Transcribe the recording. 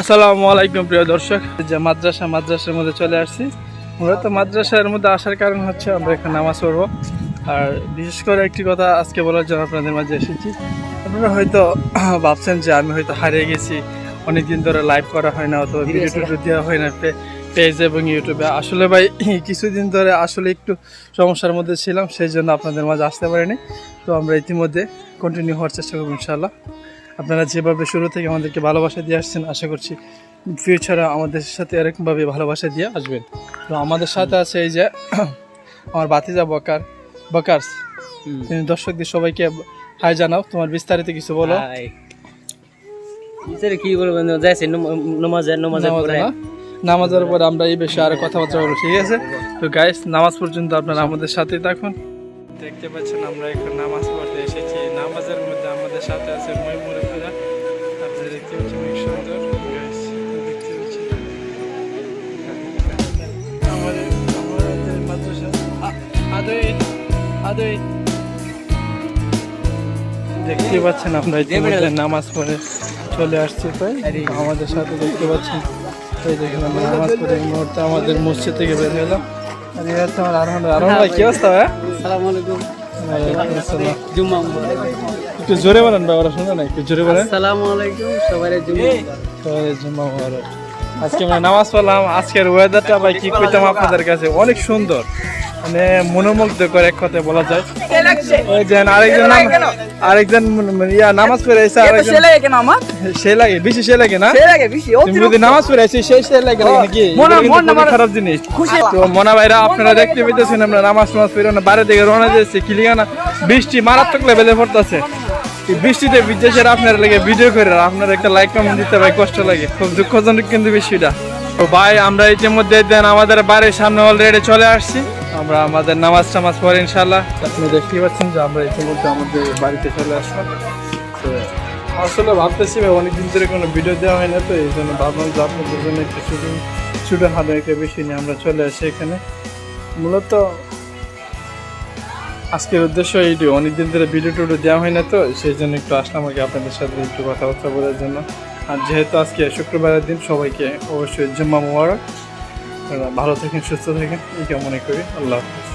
আসসালামু আলাইকুম প্রিয় দর্শক। যে মাদ্রাসা মাদ্রাসার মধ্যে চলে আসছি। মূলত মাদ্রাসার মধ্যে আসার কারণ হচ্ছে আমরা এখানে নামাজ পড়ব। আর বিশেষ করে একটি কথা আজকে বলার জন্য আপনাদের মাঝে এসেছি। আপনারা হয়তো ভাবছেন যে আমি হয়তো হারিয়ে গেছি অনেকদিন ধরে লাইভ করা হয় না অথবা ভিডিও টিডিও দেওয়া হয় না পেজ এবং ইউটিউবে আসলে ভাই কিছুদিন ধরে আসলে একটু সমস্যার মধ্যে ছিলাম সেই জন্য আপনাদের মাঝে আসতে পারিনি। তো আমরা ইতিমধ্যে কন্টিনিউ হওয়ার চেষ্টা করব ইনশাআল্লাহ। আপনারা যেভাবে শুরু থেকে আমাদেরকে ভালোবাসা দিয়ে আসছেন আশা করছি ফিউচারে আমাদের সাথে এরকমভাবে ভালোবাসা দিয়ে আসবেন। তো আমাদের সাথে আছে এই যে আমার বাতিজা বকার বকার্স। তুমি দর্শকদের সবাইকে হাই জানাও তোমার বিস্তারিত কিছু বলো। কি বলব যাইছে নমাজের নমাজের নামাজ পরে। নামাজের পর আমরা এই বিষয়ে আরও কথাবার্তা বলব ঠিক আছে? তো গাইস নামাজ পর্যন্ত আপনারা আমাদের সাথেই থাকুন। দেখতে পাচ্ছেন, আমরা এখন নামাজ পড়তে এসেছি। নামাজের মধ্যে আমাদের সাথে আছে ময়মুরপুরা আপনারা দেখতে পাচ্ছেন অনেক সুন্দর। দেখতে পাচ্ছেন। আমরা নামাজ পড়ে চলে আসছি তাই আমাদের সাথে দেখতে পাচ্ছেন। এই দেখেন, আমরা নামাজ পড়ে এই মুহূর্তে আমাদের মসজিদ থেকে বের হলাম। আরহান ভাই। কি অবস্থা ভাই আসসালামু আলাইকুম। জুম্মা একটু জোরে বলেন ভাই শুনে না একটু জোরে বলেন। আসসালামু আলাইকুম সবাই জুম্মা সবাই জুম্মা আজকে আমরা নামাজ পড়লাম আজকের ওয়েদারটা ভাই কি করতাম আপনাদের কাছে? অনেক সুন্দর। মানে মনোমুগ্ধকর এক কথায় বলা যায়। ওই যে আরেকজন নাম আরেকজন ইয়া নামাজ পড়ে এসে আরেকজন সে লাগে বেশি সে লাগে না? যদি নামাজ পড়ে সেই সেই লাগে নাকি? খারাপ জিনিস। তো মনা ভাইরা আপনারা দেখতে পেতেছেন আমরা নামাজ নামাজ পড়ে না বাইরে দিকে রওনা দিয়েছি কিলিগানা বৃষ্টি মারাত্মক লেভেলে পড়তেছে। বৃষ্টিতে বিদেশের আপনারা লাগে ভিডিও করে আপনারা একটা লাইক কমেন্ট দিতে ভাই কষ্ট লাগে। খুব দুঃখজনক কিন্তু বিষয়টা। তো ভাই আমরা ইতিমধ্যে দেন আমাদের বাড়ির সামনে অলরেডি চলে আসছি। আমরা আমাদের নামাজ টামাজ পরে ইনশাল্লাহ আপনি দেখতেই পাচ্ছেন যে আমরা ইতিমধ্যে আমাদের বাড়িতে চলে আসলাম। তো আসলে ভাবতেছি ভাই, অনেকদিন ধরে কোনো ভিডিও দেওয়া হয় না তো, এই জন্য ভাবলাম যে আপনাদের জন্য একটু শুটিং শুটে হাতে একটা বেশি নিয়ে আমরা চলে আসি এখানে। মূলত আজকের উদ্দেশ্য এইটি, অনেকদিন ধরে ভিডিও টিডিও দেওয়া হয় না তো, সেই জন্য একটু আসলাম আর কি আপনাদের সাথে একটু কথাবার্তা বলার জন্য। আর যেহেতু আজকে শুক্রবারের দিন, সবাইকে অবশ্যই জুম্মা মুবারক। ভালো থাকেন সুস্থ থাকেন। এটা মনে করি। আল্লাহ হাফিজ।